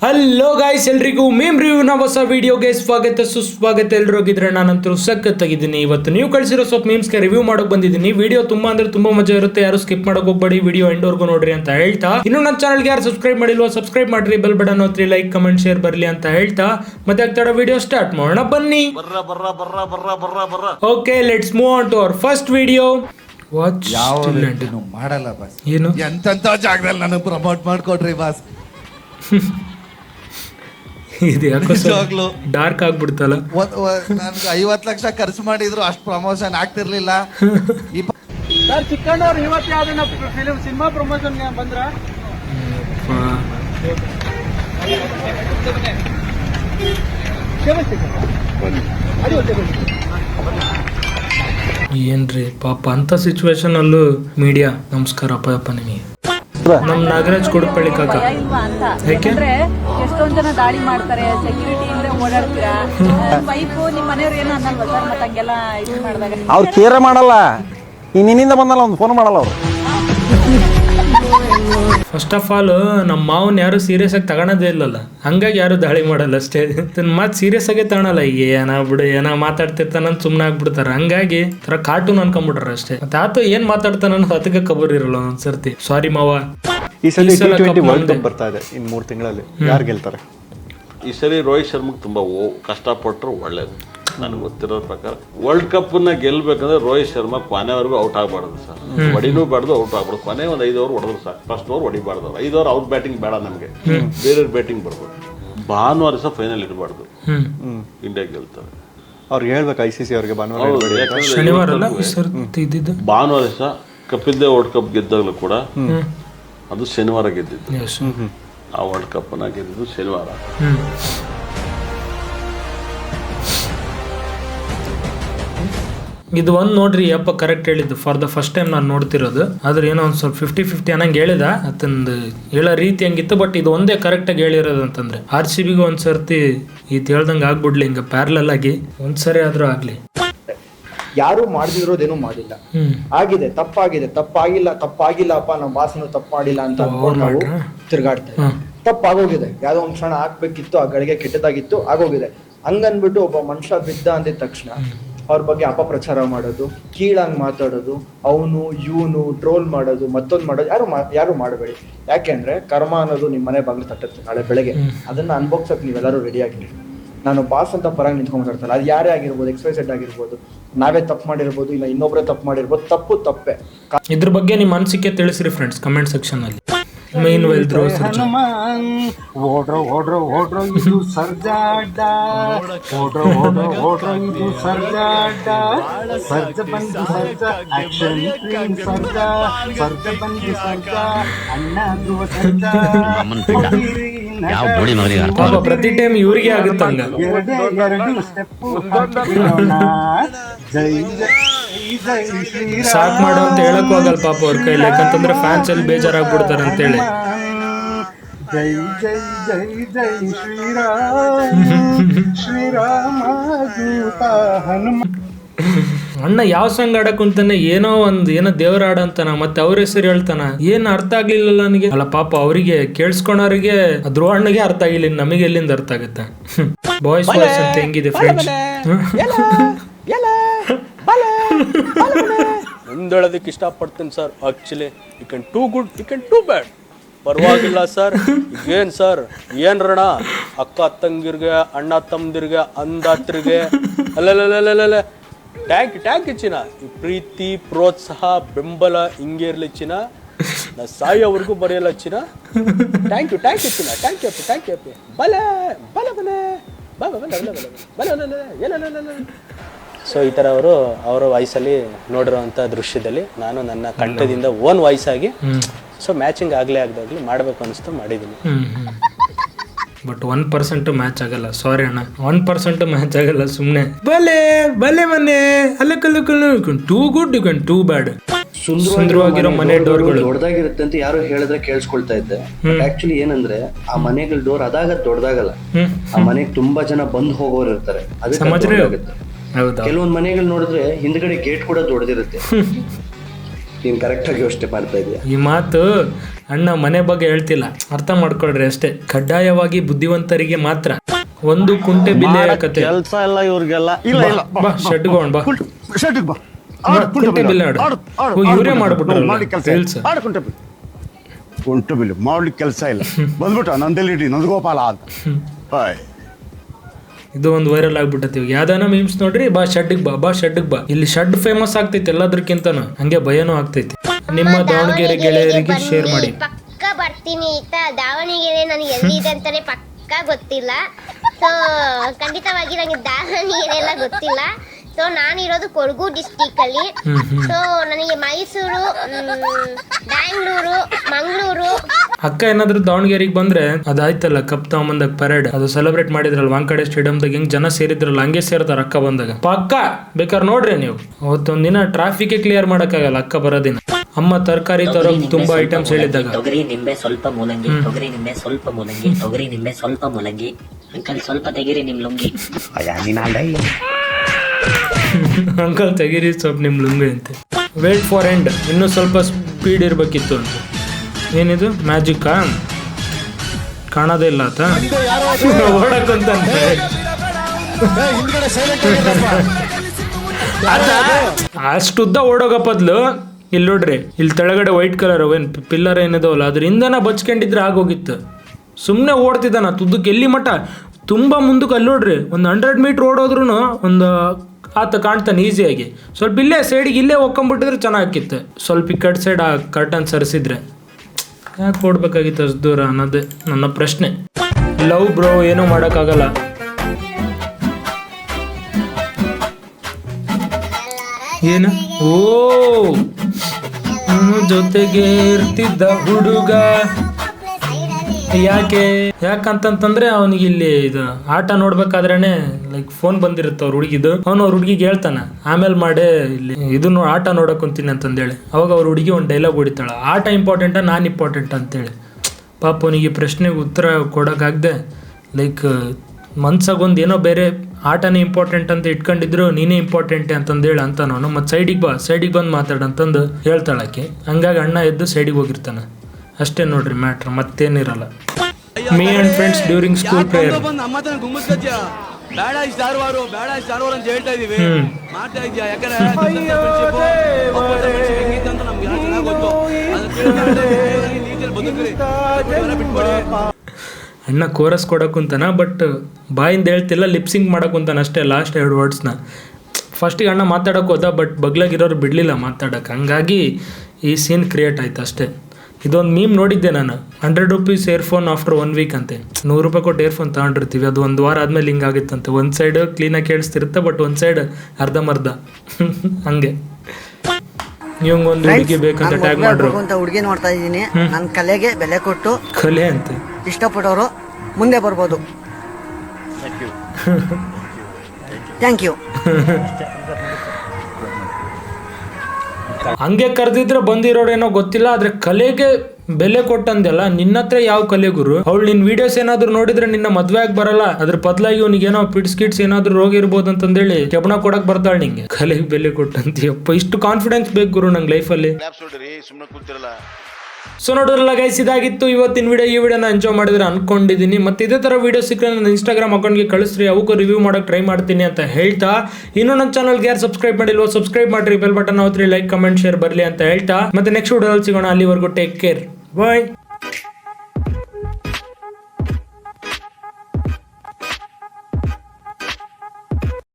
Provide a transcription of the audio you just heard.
Hello guys ಎಲ್ರಿಗೂ meme ರಿವ್ಯೂನ ಹೊಸ ವಿಡಿಯೋಗೆ ಸ್ವಾಗತ. ಸುಸ್ವಾಗತ ಎಲ್ಲರೂ ಹೋಗಿದ್ರೆ ನಾನಂತೂ ಸಖತ್ತಾಗಿದ್ದೀನಿ. ಇವತ್ತು ನೀವು ಕಳಿಸಿರೋ ಸ್ವಲ್ಪ ಮೀಮ್ಸ್ಗೆ ರಿವ್ಯೂ ಮಾಡೋಕೆ ಬಂದಿದ್ದೀನಿ. ವಿಡಿಯೋ ತುಂಬಾ ಅಂದ್ರೆ ತುಂಬಾ ಮಜಾ ಇರುತ್ತೆ. ಯಾರು ಸ್ಕಿಪ್ ಮಾಡೋಕೆ ಹೋಗ್ಬೇಡಿ. ವಿಡಿಯೋ ಎಂಡ್ವರೆಗೂ ನೋಡ್ರಿ ಅಂತ ಹೇಳ್ತಾ. ಇನ್ನು ನನ್ನ ಚಾನಲ್ಗೆ ಯಾರು ಸಬ್ಸ್ಕ್ರೈಬ್ ಮಾಡಿಲ್ವೋ ಸಬ್ಸ್ಕ್ರೈಬ್ ಮಾಡ್ರಿ. ಬೆಲ್ ಬಟನ್ ಒತ್ತಿ ಲೈಕ್ ಕಮೆಂಟ್ ಶೇರ್ ಬರಲಿ ಅಂತ ಹೇಳ್ತಾ. ಮತ್ತೆ ಆಗ್ತಾಡ ವಿಡಿಯೋ ಸ್ಟಾರ್ಟ್ ಮಾಡೋಣ. ಬನ್ನಿ. Okay let's move on to our first video watch ಮಾಡಲ್ಲ ಬಾಸ್ ಏನು? ಎಂತ ಜಾಗದಲ್ಲಿ ನಾನು ಪ್ರಮೋಟ್ ಮಾಡ್ಕೊಡ್ರಿ ಬಾಸ್ ಇದು. ಯಾಕೋ ನಿಜವಾಗ್ಲೂ. ಡಾರ್ಕ್ ಆಗ್ಬಿಡ್ತಲ್ಲ. ನನ್ಗೆ ಐವತ್ತು ಲಕ್ಷ ಖರ್ಚು ಮಾಡಿದ್ರು ಅಷ್ಟು ಪ್ರಮೋಷನ್ ಆಗ್ತಿರ್ಲಿಲ್ಲ. ಸರ್ ಚಿಕ್ಕಣ್ಣವ್ರು ಇವತ್ತು ಯಾವ್ದನ್ನ ಸಿನಿಮಾ ಪ್ರಮೋಷನ್ ಬಂದ್ರ? ಏನ್ರಿ ಪಾಪ ಅಂತ ಸಿಚುವೇಶನ್ ಅಲ್ಲೂ ಮೀಡಿಯಾ ನಮಸ್ಕಾರ ಅಪ್ಪ ನಿಮಗೆ. ನಮ್ ನಾಗರಾಜ್ ಕೊಡಪಳ್ಳಿ ಕಾಕ ಯಾಕೆಂದ್ರೆ ಎಷ್ಟೊಂದ್ ಜನ ದಾಳಿ ಮಾಡ್ತಾರೆ ಸೆಕ್ಯೂರಿಟಿ ಇಂದ ಓಡಾಡ್ತೀರಾ? ವೈಫು ನಿಮ್ ಮನೆಯವ್ರು ಏನು ಅನ್ನಲ್ವಾ ಸರ್? ಮತ್ತೆ ಹಂಗೆಲ್ಲ ಇದು ಮಾಡಿದಾಗ? ಅವ್ರು ಕೇರ ಮಾಡಲ್ಲ. ಈ ನಿನ್ನಿಂದ ಬಂದಲ್ಲ ಒಂದು ಫೋನ್ ಮಾಡಲ್ಲ ಅವ್ರು. ಫಸ್ಟ್ ಆಫ್ ಆಲ್ ನಮ್ಮ ಮಾವನ್ ಯಾರು ಸೀರಿಯಸ್ ಆಗಿ ತಗೊಳೋದೇ ಇಲ್ಲಲ್ಲ. ಹಂಗಾಗಿ ಯಾರು ದಾಳಿ ಮಾಡಲ್ಲ ಅಷ್ಟೇ. ಮಾತು ಸೀರಿಯಸ್ ಆಗೇ ತಗೊಳಲ್ಲ. ಏನ ಬಿಡು ಏನೋ ಮಾತಾಡ್ತಿರ್ತಾನ ಸುಮ್ಮನೆ ಆಗ್ಬಿಡ್ತಾರ. ಹಂಗಾಗಿ ತರ ಕಾರ್ಟೂನ್ ಅನ್ಕೊಂಡ್ಬಿಟ್ರ ಅಷ್ಟೇ. ಮತ್ತೆ ಆತ ಏನ್ ಮಾತಾಡ್ತಾನ ಅದಕ್ಕೆ ಕಬರ್ ಇರಲ್ಲ ಒಂದ್ಸರ್ತಿ. ಸಾರಿ ಮಾವ. ಈ ಸಲ ವರ್ಲ್ಡ್ ಕಪ್ ಬರ್ತಾ ಇದೆ ಇನ್ ಮೂರು ತಿಂಗಳಲ್ಲಿ. ಯಾರು ಗೆಲ್ತಾರೆ? ಈ ಸರಿ ರೋಹಿತ್ ಶರ್ಮಾಗೆ ತುಂಬಾ ಓ ಕಷ್ಟಪಟ್ಟರು ಒಳ್ಳೇದು. ನನಗೆ ಗೊತ್ತಿರೋ ಪ್ರಕಾರ ವರ್ಲ್ಡ್ ಕಪ್ನ ಗೆಲ್ಬೇಕಂದ್ರೆ ರೋಹಿತ್ ಶರ್ಮಾ ಕೊನೆವರೆಗೂ ಔಟ್ ಆಗಬಾರ್ದು ಸರ್. ಹೊಡಿನೂ ಬಾರ್ದು ಔಟ್ ಆಗ್ಬಾರ್ದು. ಕೊನೆ ಒಂದು ಐದು ಓವರ್ ಹೊಡೆದ್ರು ಸರ್ ಫಸ್ಟ್ ಓವರ್ ಹೊಡಿಬಾರ್ದು. ಐದು ಓವರ್ ಔಟ್ ಬ್ಯಾಟಿಂಗ್ ಬೇಡ ನಮಗೆ. ಬೇರೆ ಬ್ಯಾಟಿಂಗ್ ಬರ್ಬೋದು. ಭಾನುವಾರ ಸಹ ಫೈನಲ್ ಇಡಬಾರ್ದು. ಇಂಡಿಯಾ ಗೆಲ್ತಾರೆ ಅವ್ರಿಗೆ ಹೇಳ್ಬೇಕು ಐ ಸಿ ಸಿ ಅವ್ರಿಗೆ ಭಾನುವಾರ ಭಾನುವಾರ ಸಹ ಕಪಿಲ್ ದೇವ್ ವರ್ಲ್ಡ್ ಕಪ್ ಗೆದ್ದಾಗಲೂ ಕೂಡ ಅದು ಶನಿವಾರ ಗೆದ್ದಿದ್ದು. ಆ ವರ್ಲ್ಡ್ ಕಪ್ನ ಗೆದ್ದಿದ್ದು ಶನಿವಾರ. ಇದು ಒಂದ್ ನೋಡ್ರಿ ಅಪ್ಪ ಕರೆಕ್ಟ್ ಹೇಳಿದ್ದು. ಫಾರ್ ದ ಫಸ್ಟ್ ಟೈಮ್ ನಾನು ನೋಡ್ತಿರೋದು. ಆದ್ರೆ ಏನೋ ಒಂದ್ ಸ್ವಲ್ಪ ಫಿಫ್ಟಿ ಫಿಫ್ಟಿ ಅನ್ನಂಗೆ ಹೇಳಿದ. ಆತಂದು ಹೇಳೋ ರೀತಿ ಹಂಗಿತ್ತು ಬಟ್ ಇದು ಒಂದೇ ಕರೆಕ್ಟ್ ಆಗಿ ಹೇಳಿರೋದು ಅಂತಂದ್ರೆ. ಆರ್ ಸಿ ಬಿಗೂ ಒಂದ್ ಸರ್ತಿ ಈತ ಹೇಳ್ದಂಗೆ ಆಗ್ಬಿಡ್ಲಿ ಹಿಂಗ ಪ್ಯಾರಲಲ್ ಆಗಿ. ಒಂದ್ಸರಿ ಆದ್ರೂ ಆಗ್ಲಿ. ಯಾರು ಮಾಡದಿರೋದೇನು ಮಾಡಿಲ್ಲ. ಆಗಿದೆ ತಪ್ಪಾಗಿದೆ. ತಪ್ಪಾಗಿಲ್ಲ ಅಪ್ಪ ನಮ್ಮ ಬಾಸನು ತಪ್ಪು ಮಾಡಿಲ್ಲ ಅಂತ ಅನ್ಕೊಂಡು ನಾವು ತಿರ್ಗಾಡ್ತೇವೆ. ತಪ್ಪಾಗೋಗಿದೆ. ಯಾವ್ದೋ ಒಂದ್ ಕ್ಷಣ ಹಾಕ್ಬೇಕಿತ್ತು ಆ ಗಳಿಗೆ ಕೆಟ್ಟದಾಗಿತ್ತು ಆಗೋಗಿದೆ. ಹಂಗನ್ಬಿಟ್ಟು ಒಬ್ಬ ಮನುಷ್ಯ ಬಿದ್ದ ಅಂದಿದ ತಕ್ಷಣ ಅವ್ರ ಬಗ್ಗೆ ಅಪಪ್ರಚಾರ ಮಾಡೋದು ಕೀಳಂಗೆ ಮಾತಾಡೋದು ಅವನು ಇವನು ಟ್ರೋಲ್ ಮಾಡೋದು ಮತ್ತೊಂದು ಮಾಡೋದು ಯಾರು ಮಾ- ಯಾರು ಮಾಡಬೇಡಿ. ಯಾಕೆಂದ್ರೆ ಕರ್ಮ ಅನ್ನೋದು ನಿಮ್ಮ ಮನೆ ಬಾಗಿಲು ತಟ್ಟುತ್ತೆ ನಾಳೆ ಬೆಳಗ್ಗೆ. ಅದನ್ನ ಅನ್ಭೋಗ್ಸೋಕೆ ನೀವೆಲ್ಲರೂ ರೆಡಿ ಆಗಿರಿ. ನಾನು ಬಾಸ್ ಅಂತ ಪರಾಗಿ ನಿಂತ್ಕೊಂಡು ಮಾತಾಡ್ತಾರೆ ಅದು ಯಾರೇ ಆಗಿರ್ಬೋದು ಎಕ್ಸ್ಪ್ರೆಸೆಡ್ ಆಗಿರ್ಬೋದು ನಾವೇ ತಪ್ಪು ಮಾಡಿರ್ಬೋದು ಇಲ್ಲ ಇನ್ನೊಬ್ಬರೇ ತಪ್ಪು ಮಾಡಿರ್ಬೋದು ತಪ್ಪು ತಪ್ಪೇ. ಇದ್ರ ಬಗ್ಗೆ ನಿಮ್ಮ ಅನಿಸಿಕೆ ತಿಳಿಸ್ರಿ ಫ್ರೆಂಡ್ಸ್ ಕಮೆಂಟ್ ಸೆಕ್ಷನ್ ಅಲ್ಲಿ ಮೈನ್ ವೆಲ್ ಹನುಮಾನ್ ಓಡ್ರೋ ಓಡ್ರೋ ಓಡ್ರೋ ಇದು ಸರ್ಜಾಡ ಓಡ್ರೋ ಓಡ್ರೋ ಓಡ್ರೋ ಇದು ಸರ್ಜಾಡ ಸರ್ಜ ಬಂದು ಸರ್ಜ ಆಕ್ಷನ್ ಕ್ವೀನ್ ಸರ್ಜ ಸರ್ಜ ಬಂದು ಸರ್ಜ ಅಣ್ಣ ಧ್ರುವ ಸರ್ಜ. ಯಾವ ಬೋಳಿ ಮಗನಿಗೆ ಅರ್ಥ ಪ್ರತಿ ಟೈಮ್ ಇವ್ರಿಗೆ ಆಗುತ್ತಂಗ. ಎರಡೇ ಎರಡು ಸ್ಟೆಪ್ಪು ಜೈ ಜೈ. ಸಾಕ್ ಮಾಡು ಅಂತ ಹೇಳಕ್ ಹೋಗಲ್ಲ ಪಾಪ ಅವ್ರ ಕೈಲಿ. ಯಾಕಂತಂದ್ರೆ ಫ್ಯಾನ್ಸ್ ಅಲ್ಲಿ ಬೇಜಾರಾಗ್ಬಿಡ್ತಾರೆ ಅಂತೇಳಿ. ಜೈ ಜೈ ಜೈ ಜೈ ಶ್ರೀರಾಮ. ಶ್ರೀರಾಮ ದೂತ ಹನುಮ. ಅಣ್ಣ ಯಾವ ಸಾಂಗ್ ಆಡಕ್ ಅಂತಾನೆ ಏನೋ ಒಂದ್ ಏನೋ ದೇವ್ರ ಆಡಂತಾನ ಅಂತಾನ ಮತ್ತೆ ಅವ್ರ ಹೆಸರು ಹೇಳ್ತಾನ. ಏನ್ ಅರ್ಥ ಆಗ್ಲಿಲ್ಲ ನನಗೆ? ಅಲ್ಲ ಪಾಪ ಅವರಿಗೆ ಕೇಳಿಸ್ಕೊಳೋರಿಗೆ ಧ್ರುವ ಅಣ್ಣಗೆ ಅರ್ಥ ಆಗಿಲ್ಲ ನಮಗೆ ಎಲ್ಲಿಂದ ಅರ್ಥ ಆಗುತ್ತೆ? ಬಾಯ್ಸ್ ವಾಯ್ಸ್ ಅಂತ ಹೆಂಗಿದೆ ಫ್ರೆಂಡ್ಸ್ ಮುಂದೇಳೋದಕ್ಕೆ ಇಷ್ಟಪಡ್ತೀನಿ sir. Actually you can too good you can too bad ಪರವಾಗಿಲ್ಲ ಸರ್. ಏನು ಸರ್? ಏನು ರಣ? ಅಕ್ಕ ತಂಗಿರ್ಗೆ, ಅಣ್ಣ ತಮ್ಮದಿರ್ಗೆ, ಅಂದಾತ್ರಿಗೆ. ಅಲ್ಲಲ್ಲಲ್ಲಲ್ಲಲ್ಲ ಟ್ಯಾಂಕ್ ಟ್ಯಾಂಕ್ ಈ ಪ್ರೀತಿ, ಪ್ರೋತ್ಸಾಹ, ಬೆಂಬಲ ಹಿಂಗೆ ಇರಲಿ ಚಿನ್ನ. ನಾ ಸಾಯೋವರೆಗೂ ಬರೆಯಲ್ಲ ಚಿನ್ನ. ಥ್ಯಾಂಕ್ ಯು ಥ್ಯಾಂಕ್ ಯು ಚಿನ್ನ. ಥ್ಯಾಂಕ್ ಯು ಅಪ್ಪಿ ಥ್ಯಾಂಕ್ ಯು ಅಪ್ಪಿ ಬಲೆ ಬಲೆ ಬಲೆ. ಬಲ ಬಲ ಬಲ ಬಲ. ಬಲ ಬಲ ಬಲ ಸೊ ಈ ಥರ ಅವರು ಅವರ ವಾಯ್ಸಲ್ಲಿ ನೋಡಿರೋವಂಥ ದೃಶ್ಯದಲ್ಲಿ ನಾನು ನನ್ನ ಕಂಠದಿಂದ ಓನ್ ವಾಯ್ಸ್ ಆಗಿ ಸೊ ಮ್ಯಾಚಿಂಗ್ ಆಗಲೇ ಆಗದಾಗ್ಲಿ ಮಾಡಬೇಕು ಅನಿಸ್ತು ಮಾಡಿದ್ದೀನಿ. ಬಟ್ ಒನ್ ಪರ್ಸೆಂಟ್ ಮ್ಯಾಚ್ ಆಗಲ್ಲ. ಸಾರಿ ಅಣ್ಣ. ಒನ್ ಪರ್ಸೆಂಟ್ ಮ್ಯಾಚ್ ಆಗಲ್ಲ ಸುಮ್ನೆ. ಬಲೆ ಬಲೆ ಮನೆ. ಅಲ್ಲಕ್ಕಲ್ಲಕ್ಕಲ್ಲ too good you can too bad ಸುಂದರವಾಗಿರೋ ಮನೆ ಡೋರ್ಗಳು ದೊಡ್ಡದಾಗಿರುತ್ತೆ ಅಂತ ಯಾರು ಹೇಳಿದ್ರೆ ಕೇಳಿಸ್ಕೊಳ್ತಾ ಇದ್ದೆ. ಆಕ್ಚುಲಿ ಏನಂದ್ರೆ ಆ ಮನೆಗಳ ಡೋರ್ ಅದಾಗ ದೊಡ್ಡದಾಗಲ್ಲ. ಆ ಮನೆಗೆ ತುಂಬಾ ಜನ ಬಂದು ಹೋಗೋರು ಇರ್ತಾರೆ. ಅದಕ್ಕೆ ಅದು ಕೆಲವೊಂದ್ ಮನೆಗಳು ನೋಡಿದ್ರೆ ಹಿಂದ್ಗಡೆ ಗೇಟ್ ಕೂಡ ದೊಡ್ಡದಿರುತ್ತೆ. ನೀನ್ ಕರೆಕ್ಟ್ ಆಗಿ ಯೋಚನೆ ಮಾಡ್ತಾ ಇದೀಯ? ಈ ಮಾತು ಅಣ್ಣ ಮನೆ ಬಗ್ಗೆ ಹೇಳ್ತಿಲ್ಲ. ಅರ್ಥ ಮಾಡ್ಕೊಳ್ರಿ ಅಷ್ಟೇ. ಕಡ್ಡಾಯವಾಗಿ ಬುದ್ಧಿವಂತರಿಗೆ ಮಾತ್ರ ಒಂದು ಕುಂಟೆ ಬಿಲ್ಲೆ ಕತೆ ಕೆಲಸ ಎಲ್ಲ ಇವ್ರಿಗೆಲ್ಲ. ಇಲ್ಲ ಇಲ್ಲ. ಬಾ ಶೆಡ್ಗೋಣ ಬಾ. ಶೆಟ್ಟಿಗೆ ಬಾ. ಆಡು, ಕುಂಟೆ ಬಿಲ್ಲೆ ಆಡು. ಓ, ಇವ್ರೇ ಮಾಡ್ಬಿಟ್ರಲ್ಲ ಮಾಡಿ ಕೆಲಸ ಆಡು ಕುಂಟೆ ಬಿಲ್ಲೆ. ಕುಂಟೆ ಬಿಲ್ಲೆ. ಮಾಡ್ಲಿಕ್ಕೆ ಕೆಲಸ ಇಲ್ಲ. ಬಂದ್ಬಿಟ್ಟ ನಂದೆಲ್ಲಿಡಿ ನಂದಗೋಪಾಲ ಅಂತ. ಹಾಯ್. ಇದು ಒಂದು ವೈರಲ್ ಆಗ್ಬಿಟ್ಟತಿ ಇವಾಗ. ಯಾವ್ದಾನ ಮೀಮ್ಸ್ ನೋಡ್ರಿ ಬಾ ಶೆಡ್ಗೆ ಬಾ ಬಾ ಶೆಡ್ಗೆ ಬಾ. ಇಲ್ಲಿ ಶಡ್ ಫೇಮಸ್ ಆಗ್ತೈತಿ ಎಲ್ಲದಕ್ಕಿಂತನೂ ಹಂಗೆ ಭಯನೂ ಆಗ್ತೈತಿ. ನಿಮ್ಮ ದಾವಣಗೆರೆ ಗೆಳೆಯರಿಗೆ ಶೇರ್ ಮಾಡಿ. ಪಕ್ಕ ಬರ್ತೀನಿ ಆಯ್ತಾ ದಾವಣಗೆರೆ ನನಗೆ ಎಲ್ಲಿದೆ ಅಂತಾನೆ ಪಕ್ಕ ಗೊತ್ತಿಲ್ಲ. ಸೊ ಖಂಡಿತವಾಗಿ ನನಗೆ ದಾವಣಗೆರೆ ಎಲ್ಲ ಗೊತ್ತಿಲ್ಲ. ಸೊ ನಾನಿರೋದು ಕೊಡಗು ಡಿಸ್ಟಿಕ್ ಅಲ್ಲಿ. ಸೊ ನನಗೆ ಮೈಸೂರು ಮ್, ಬ್ಯಾಂಗ್ಳೂರು ಮಂಗಳೂರು ಅಕ್ಕ ಏನಾದ್ರು ದಾವಣಗೆರೆಗೆ ಬಂದ್ರೆ ಅದಾಯ್ತಲ್ಲ ಕಪ್ ತಗೊಂಬಂದಾಗ ಪರೇಡ್ ಅದು ಸೆಲೆಬ್ರೇಟ್ ಮಾಡಿದ್ರಲ್ಲ ವಾಂಕಡೆ ಸ್ಟೇಡಿಯಂದಾಗ ಹೆಂಗ್ ಜನ ಸೇರಿದ್ರಲ್ಲ ಹಂಗೆ ಸೇರ್ತಾರ ಅಕ್ಕ ಬಂದಾಗ. ಪಕ್ಕ ಬೇಕಾದ್ರೆ ನೋಡ್ರಿ ನೀವು. ಅವತ್ತೊಂದಿನ ಟ್ರಾಫಿಕ್ ಕ್ಲಿಯರ್ ಮಾಡಕ್ಕಾಗಲ್ಲ ಅಕ್ಕ ಬರೋದಿನ ಅಮ್ಮ ತರಕಾರಿ ತರೋಕ್ ತುಂಬಾ ಐಟಮ್ಸ್ ಹೇಳಿದ್ದಾಗ. ತೊಗರಿ ನಿಂಬೆ ಸ್ವಲ್ಪ ಮೂಲಂಗಿ ತೊಗರಿ ನಿಂಬೆ ಸ್ವಲ್ಪ ಮೂಲಂಗಿ ತೊಗರಿ ನಿಂಬೆ ಸ್ವಲ್ಪ ಮೂಲಂಗಿ ಅಂಕಲ್ ಸ್ವಲ್ಪ ತೆಗೀರಿ ನಿಮ್ ಲುಂಗಿ. ಅಂಕಲ್ ತೆಗೀರಿ ಸ್ವಲ್ಪ ನಿಮ್ ಲುಂಗಿ ಅಂತೆ. ವೇಟ್ ಫಾರ್ ಎಂಡ್ ಇನ್ನೂ ಸ್ವಲ್ಪ ಸ್ಪೀಡ್ ಇರ್ಬೇಕಿತ್ತು ಅಂತ. ಏನಿದು? ಮ್ಯಾಜಿಕ್ಕಾ ಕಾಣೋದೇ ಇಲ್ಲ ಆತ. ಓಡಕ್ಕಂತ ಅಷ್ಟು ಉದ್ದ ಓಡೋಗ ಬದ್ಲು ಇಲ್ಲಿ ನೋಡ್ರಿ ಇಲ್ಲಿ ತೆಳಗಡೆ ವೈಟ್ ಕಲರ್ ಅವೇನ್ ಪಿಲ್ಲರ್ ಏನಿದಾವಲ್ಲ ಅದ್ರಿಂದನ ಬಚ್ಕೊಂಡಿದ್ರೆ ಆಗೋಗಿತ್ತು. ಸುಮ್ಮನೆ ಓಡ್ತಿದ್ದಾನ ತುದ್ದಕ್ಕೆ ಎಲ್ಲಿ ಮಠ? ತುಂಬ ಮುಂದಕ್ಕೆ ಅಲ್ಲಿ ನೋಡ್ರಿ ಒಂದು ಹಂಡ್ರೆಡ್ ಮೀಟ್ರ್ ಓಡೋದ್ರೂ ಒಂದು ಆತ ಕಾಣ್ತಾನೆ ಈಸಿಯಾಗಿ ಸ್ವಲ್ಪ ಇಲ್ಲೇ ಸೈಡಿಗೆ ಇಲ್ಲೇ ಒಕ್ಕೊಂಬಿಟ್ಟಿದ್ರೆ ಚೆನ್ನಾಗಿತ್ತು ಸ್ವಲ್ಪ ಈ ಕಟ್ ಸೈಡ್ ಆ ಕರ್ಟನ್ ಸರಿಸಿದ್ರೆ. ಯಾಕೆ ಕೊಡ್ಬೇಕಾಗಿತ್ತು ಅಷ್ಟು ದೂರ ಅನ್ನೋದೇ ನನ್ನ ಪ್ರಶ್ನೆ. ಲವ್ ಬ್ರೋ, ಏನೂ ಮಾಡೋಕ್ಕಾಗಲ್ಲ. ಏನು? ಓ! ಜೊತೆಗೆ ಇರ್ತಿದ್ದ ಹುಡುಗ. ಯಾಕೆ? ಯಾಕಂತಂತಂದ್ರೆ ಅವನಿಗೆ ಇಲ್ಲಿ ಇದು ಆಟ ನೋಡ್ಬೇಕಾದ್ರೇನೆ ಲೈಕ್ ಫೋನ್ ಬಂದಿರುತ್ತೆ ಅವ್ರ ಹುಡುಗಿದು. ಅವನು ಅವ್ರ ಹುಡುಗಿಗೆ ಹೇಳ್ತಾನೆ, ಆಮೇಲೆ ಮಾಡೇ ಇಲ್ಲಿ ಇದನ್ನು ಆಟ ನೋಡಕ್ ಕುಂತೀನಿ ಅಂತಂದೇಳಿ. ಅವಾಗ ಅವ್ರ ಹುಡುಗಿ ಒಂದು ಡೈಲಾಗ್ ಹೊಡಿತಾಳೆ. ಆಟ ಇಂಪಾರ್ಟೆಂಟ ನಾನ್ ಇಂಪಾರ್ಟೆಂಟ್ ಅಂತೇಳಿ. ಪಾಪ ಅವನಿಗೆ ಪ್ರಶ್ನೆಗೆ ಉತ್ತರ ಕೊಡೋಕ್ಕಾಗದೆ ಲೈಕ್ ಮನ್ಸಾಗೊಂದು ಏನೋ ಬೇರೆ ಆಟನೇ ಇಂಪಾರ್ಟೆಂಟ್ ಅಂತ ಇಟ್ಕೊಂಡಿದ್ರು, ನೀನೇ ಇಂಪಾರ್ಟೆಂಟ್ ಅಂತಂದೇಳಿ ಅಂತ ನಾನು ಮತ್ತು ಸೈಡಿಗೆ ಬಾ ಸೈಡಿಗೆ ಬಂದು ಮಾತಾಡಂತಂದು ಹೇಳ್ತಾಳಕ್ಕೆ ಹಂಗಾಗಿ ಅಣ್ಣ ಎದ್ದು ಸೈಡಿಗೆ ಹೋಗಿರ್ತಾನೆ. ಅಷ್ಟೇ ನೋಡ್ರಿ matter ಮತ್ತೇನಿರಲ್ಲ. Me and friends during school prayer ನಮ್ಮ ಹತ್ರ ಗುಮ್ಮಸ್ಕತ್ಯ ಬೇಡ ಆರುವಾರು ಬೇಡ ಆರುವಾರು ಅಂತ ಹೇಳ್ತಾ ಇದೀವಿ. ಮಾಡ್ತಾ ಇದ್ಯಾ? ಯಾಕಂದ್ರೆ ಹೆಂಗಿತ್ತು ಅಂತ ನಮ್ಗೆ ಚೆನ್ನಾಗಿ ಗೊತ್ತು. ಅಣ್ಣ ಕೋರಸ್ ಕೊಡಕ್ಕುಂತಾನ ಬಟ್ ಬಾಯಿಂದ ಹೇಳ್ತಿಲ್ಲ ಲಿಪ್ಸಿಂಗ್ ಮಾಡಕ್ಕುಂತಾನ ಅಷ್ಟೇ ಲಾಸ್ಟ್ ಎರಡು ವರ್ಡ್ಸ್ನ ಫಸ್ಟಿಗೆ ಅಣ್ಣ ಮಾತಾಡೋಕೆ ಹೋದ ಬಟ್ ಬಗ್ಲಾಗಿರೋರು ಬಿಡಲಿಲ್ಲ ಮಾತಾಡೋಕೆ. ಹಂಗಾಗಿ ಈ ಸೀನ್ ಕ್ರಿಯೇಟ್ ಆಯ್ತು ಅಷ್ಟೇ. ಇದೊಂದು ಮೀಮ್ ನೋಡಿದ್ದೆ ನಾನು. Hundred rupees earphone after one week ಅಂತೆ. ನೂರು ರೂಪಾಯಿ ಕೊಟ್ಟು ಏರ್ಫೋನ್ ತಗೊಂಡಿರ್ತೀವಿ. ಅದು ಒಂದು ವಾರ ಆದಮೇಲೆ ಹಿಂಗೆ ಆಗುತ್ತಂತೆ. ಒಂದು ಸೈಡ್ ಕ್ಲೀನಾಗಿ ಕೇಳಿಸ್ತಿರುತ್ತೆ ಬಟ್ ಒಂದು ಸೈಡ್ ಅರ್ಧಂಬರ್ಧ ಹಂಗೆ. ಒಂದು ಹುಡುಗಿ ಬೇಕಂತ ಟ್ಯಾಗ್ ಮಾಡ್ರು. ಅಂತ ಹುಡುಗಿ ನೋಡ್ತಾ ಇದ್ದೀನಿ. ನನ್ನ ಕಲೆಗೆ ಬೆಲೆ ಕೊಟ್ಟು ಕಲೆ ಅಂತೆ. ಇಷ್ಟಪಡೋರು ಮುಂದೆ ಬರ್ಬೋದು. ಥ್ಯಾಂಕ್ ಯು ಹಂಗೆ ಕರೆದಿದ್ರೆ ಬಂದಿರೋರೇನೋ ಗೊತ್ತಿಲ್ಲ, ಆದ್ರೆ ಕಲೆಗೆ ಬೆಲೆ ಕೊಟ್ಟಂದೆಲ್ಲ ನಿನ್ನ ಹತ್ರ ಯಾವ ಕಲೆ ಗುರು ಅವಳು ನಿನ್ ವಿಡಿಯೋಸ್ ಏನಾದ್ರು ನೋಡಿದ್ರೆ ನಿನ್ನ ಮದ್ವೆ ಆಗಿ ಬರಲ್ಲ, ಅದ್ರ ಬದಲಾಗಿ ಏನೋ ಪಿಟ್ಸ್ ಕಿಟ್ಸ್ ಏನಾದ್ರು ರೋಗ ಇರ್ಬೋದು ಅಂತಂದೇಳಿ ಕೆಬಣ ಕೊಡಕ್ ಬರ್ತಾಳೆ ನಿಂಗೆ. ಕಲೆಗೆ ಬೆಲೆ ಕೊಟ್ಟಂತೀಯಪ್ಪ ಇಷ್ಟು ಕಾನ್ಫಿಡೆನ್ಸ್ ಬೇಕು ಗುರು ನಂಗೆ ಲೈಫಲ್ಲಿ ಸುಮ್ಮನೆ ಕೂತಿರಲ್ಲ. ಸೊ ನೋಡೋದ್ರಲ್ಲ ಗೈಸ್ ಇದಾಗಿತ್ತು. ಇವತ್ತಿನ ವಿಡಿಯೋ ಈ ವಿಡಿಯೋನ ಎಂಜಾಯ್ ಮಾಡಿದ್ರೆ ಅನ್ಕೊಂಡಿದ್ದೀನಿ ಮತ್ತೆ ಇದೇ ಥರ ವಿಡಿಯೋ ಸಿಕ್ಕರೆ ನನ್ನ ಇನ್ಸ್ಟಾಗ್ರಾಮ್ ಅಕೌಂಟ್ಗೆ ಕಳಿಸ್ರಿ. ಅವಕ್ಕೂ ರಿವ್ಯೂ ಮಾಡೋಕೆ ಟ್ರೈ ಮಾಡ್ತೀನಿ ಅಂತ ಹೇಳ್ತಾ. ಇನ್ನು ನನ್ನ ಚಾನಲ್ಗೆ ಯಾರು ಸಬ್ಸ್ಕ್ರೈಬ್ ಮಾಡಿಲ್ವೋ ಸಬ್ಸ್ಕ್ರೈಬ್ ಮಾಡ್ರಿ. ಬೆಲ್ ಬಟನ್ ಹೋತ್ರಿ ಲೈಕ್ ಕಮೆಂಟ್ ಶೇರ್ ಬರಲಿ ಅಂತ ಹೇಳ್ತಾ. ಮತ್ತೆ ನೆಕ್ಸ್ಟ್ ವಿಡಿಯೋದಲ್ಲಿ ಸಿಗೋಣ. ಅಲ್ಲಿವರೆಗೂ ಟೇಕ್ ಕೇರ್ ಬಾಯ್